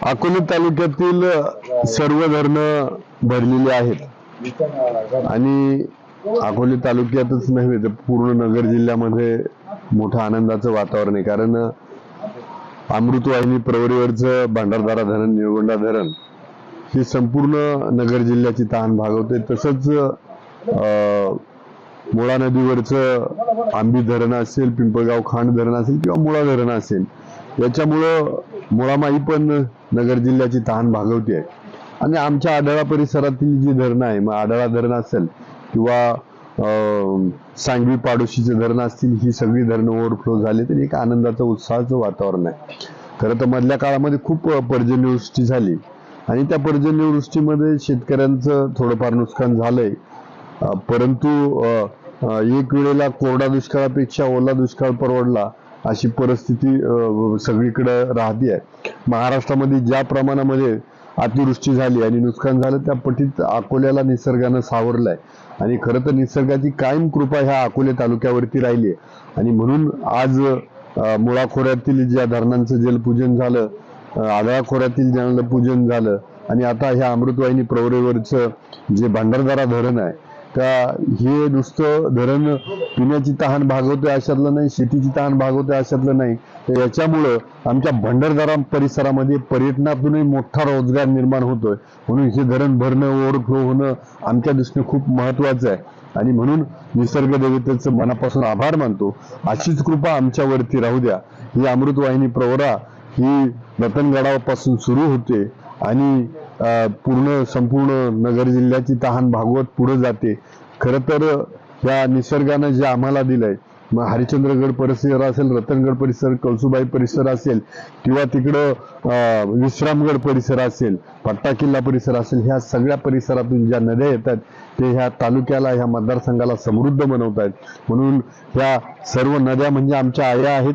अकोले तालुक्यातील सर्व धरणं भरलेली आहेत. आणि अकोले तालुक्यातच नव्हे तर पूर्ण नगर जिल्ह्यामध्ये मोठं आनंदाचं वातावरण आहे. कारण अमृतवाहिनी प्रवरीवरचं भांडारदारा धरण निळगोंडा धरण हे संपूर्ण नगर जिल्ह्याची तहान भागवते. तसंच अं, मुळा नदीवरचं आंबी धरण असेल पिंपळगाव खांड धरण असेल किंवा मुळा धरण असेल याच्यामुळं मुळामाई पण नगर जिल्ह्याची तहान भागवते आहे. आणि आमच्या आढळा परिसरातील जी धरणं आहे मग आढळा धरण असेल किंवा अं, सांगवी पाडोशीचे धरण असतील ही सगळी धरणं ओव्हरफ्लो झाली तर एक आनंदाचं उत्साहाचं वातावरण आहे. खरं तर मधल्या काळामध्ये खूप पर्जन्यवृष्टी झाली. आणि त्या पर्जन्यवृष्टीमध्ये शेतकऱ्यांचं थोडंफार नुकसान झालंय. परंतु अं, एक वेळेला कोरडा दुष्काळापेक्षा ओला दुष्काळ परवडला. अशी परिस्थिती सगळीकडं सगळीकडे राहते आहे. महाराष्ट्रामध्ये ज्या प्रमाणामध्ये अतिवृष्टी झाली आणि नुकसान झालं त्या पटीत अकोल्याला निसर्गानं सावरलं आहे आणि खरं तर निसर्गाची कायम कृपा ह्या अकोले तालुक्यावरती राहिली आहे. आणि म्हणून आज मुळाखोऱ्यातील मुळा खोऱ्यातील ज्या धरणांचं जलपूजन झालं अं, खोऱ्यातील जलपूजन झालं आणि आता ह्या अमृतवाहिनी प्रवरेवरचं जे भांडारदारा धरण आहे का हे नुसतं धरण पिण्याची तहान भागवते अशातलं नाही शेतीची तहान भागवते अशातलं नाही. तर याच्यामुळं आमच्या भंडारदारा परिसरामध्ये पर्यटनातूनही मोठा रोजगार निर्माण होतोय. म्हणून हे धरण भरणं ओव्हरफ्लो होणं आमच्या दृष्टीने खूप महत्वाचं आहे. आणि म्हणून निसर्ग देवतेचं मनापासून आभार मानतो. अशीच कृपा आमच्यावरती राहू द्या. ही अमृतवाहिनी प्रवरा ही रतनगडापासून सुरू होते. आणि पूर्ण संपूर्ण नगर जिल्ह्याची तहान भागवत पुढे जाते. खरं तर या निसर्गानं जे आम्हाला दिलंय मग हरिश्चंद्रगड परिसर असेल रतनगड परिसर कळसुबाई परिसर असेल किंवा तिकडं विश्रामगड परिसर असेल पट्टा किल्ला परिसर असेल ह्या सगळ्या परिसरातून ज्या नद्या येतात ते ह्या तालुक्याला ह्या मतदारसंघाला समृद्ध बनवत आहेत म्हणून ह्या सर्व नद्या म्हणजे आमच्या आया आहेत.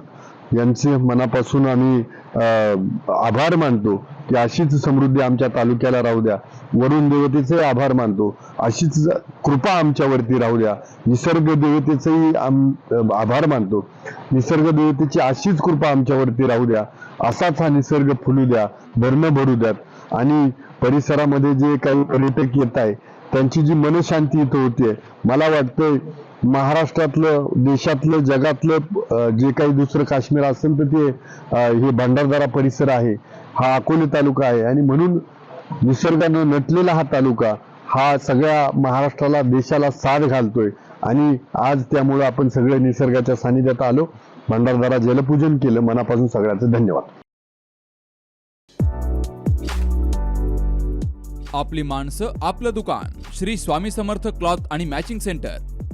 यांचे मनापासून आम्ही अं, आभार मानतो की अशीच समृद्धी आमच्या तालुक्याला राहू द्या. वरुण देवतेचे आभार मानतो. अशीच कृपा आमच्यावरती राहू द्या. निसर्ग देवतेचेही आम आभार मानतो. निसर्ग देवतेची अशीच कृपा आमच्यावरती राहू द्या. असाच हा निसर्ग फुलू द्या धरणं भरू द्यात. आणि परिसरामध्ये जे काही पर्यटक येत आहे त्यांची जी मनशांती इथं होतीये मला वाटतंय महाराष्ट्रातलं देशातलं जगातलं जे काही दुसरं काश्मीर असेल तर ते हे भंडारदारा परिसर आहे. हा अकोले तालुका आहे. आणि म्हणून निसर्गानं नटलेला हा तालुका हा सगळ्या महाराष्ट्राला देशाला साथ घालतोय. आणि आज त्यामुळं आपण सगळे निसर्गाच्या सानिध्यात आलो. भंडारदारा जलपूजन केलं. मनापासून सगळ्यांचे धन्यवाद. आपली माणसं आपलं दुकान. श्री स्वामी समर्थ क्लॉथ आणि मॅचिंग सेंटर.